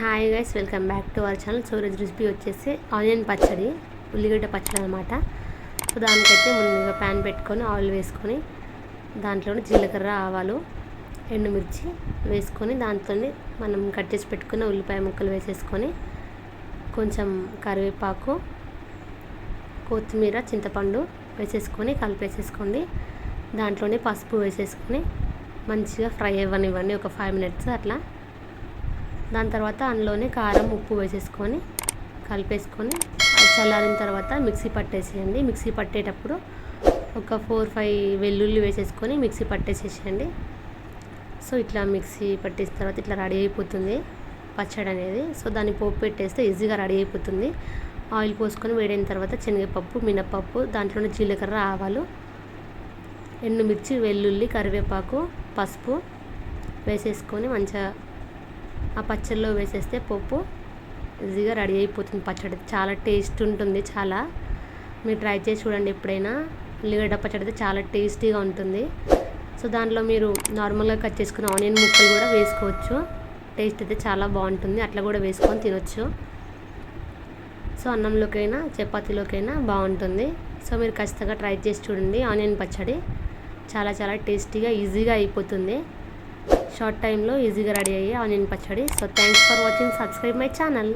Hi guys welcome back to our channel. Suraj recipe వచ్చేసి onion పచ్చడి ఉల్లిగడ్డ పచ్చడి అనమాట సో దానికైతే ముందుగా ప్యాన్ పెట్టుకొని ఆయిల్ వేసుకొని దాంట్లోనే జీలకర్ర ఆవాలు ఎండుమిర్చి వేసుకొని దాంతో మనం కట్ చేసి పెట్టుకున్న ఉల్లిపాయ ముక్కలు వేసేసుకొని కొంచెం కరివేపాకు కొత్తిమీర చింతపండు వేసేసుకొని కలిపేసేసుకోండి. దాంట్లోనే పసుపు వేసేసుకొని మంచిగా ఫ్రై అవ్వనివ్వండి ఒక ఫైవ్ మినిట్స్ అట్లా. దాని తర్వాత అందులోనే కారం ఉప్పు వేసేసుకొని కలిపేసుకొని అది చల్లారిన తర్వాత మిక్సీ పట్టేసేయండి. మిక్సీ పట్టేటప్పుడు ఒక ఫోర్ ఫైవ్ వెల్లుల్లి వేసేసుకొని మిక్సీ పట్టేసేసేయండి. సో ఇట్లా మిక్సీ పట్టేసిన తర్వాత ఇట్లా రెడీ అయిపోతుంది పచ్చడి అనేది. సో దాన్ని పోపు పెట్టేస్తే ఈజీగా రెడీ అయిపోతుంది. ఆయిల్ పోసుకొని వేడైన తర్వాత శనగపప్పు మినపప్పు దాంట్లోనే జీలకర్ర ఆవాలు ఎండుమిర్చి వెల్లుల్లి కరివేపాకు పసుపు వేసేసుకొని మంచిగా ఆ పచ్చడిలో వేసేస్తే పప్పు ఈజీగా రెడీ అయిపోతుంది పచ్చడి. చాలా టేస్ట్ ఉంటుంది చాలా. మీరు ట్రై చేసి చూడండి ఎప్పుడైనా. ఉల్లిగడ్డ పచ్చడి అయితే చాలా టేస్టీగా ఉంటుంది. సో దాంట్లో మీరు నార్మల్గా కట్ చేసుకున్న ఆనియన్ ముక్కలు కూడా వేసుకోవచ్చు. టేస్ట్ అయితే చాలా బాగుంటుంది. అట్లా కూడా వేసుకొని తినొచ్చు. సో అన్నంలోకైనా చపాతీలోకైనా బాగుంటుంది. సో మీరు ఖచ్చితంగా ట్రై చేసి చూడండి. ఆనియన్ పచ్చడి చాలా చాలా టేస్టీగా ఈజీగా అయిపోతుంది. షార్ట్ టైంలో ఈజీగా రెడీ అయ్యే ఆనియన్ పచ్చడి. So thanks for watching subscribe my channel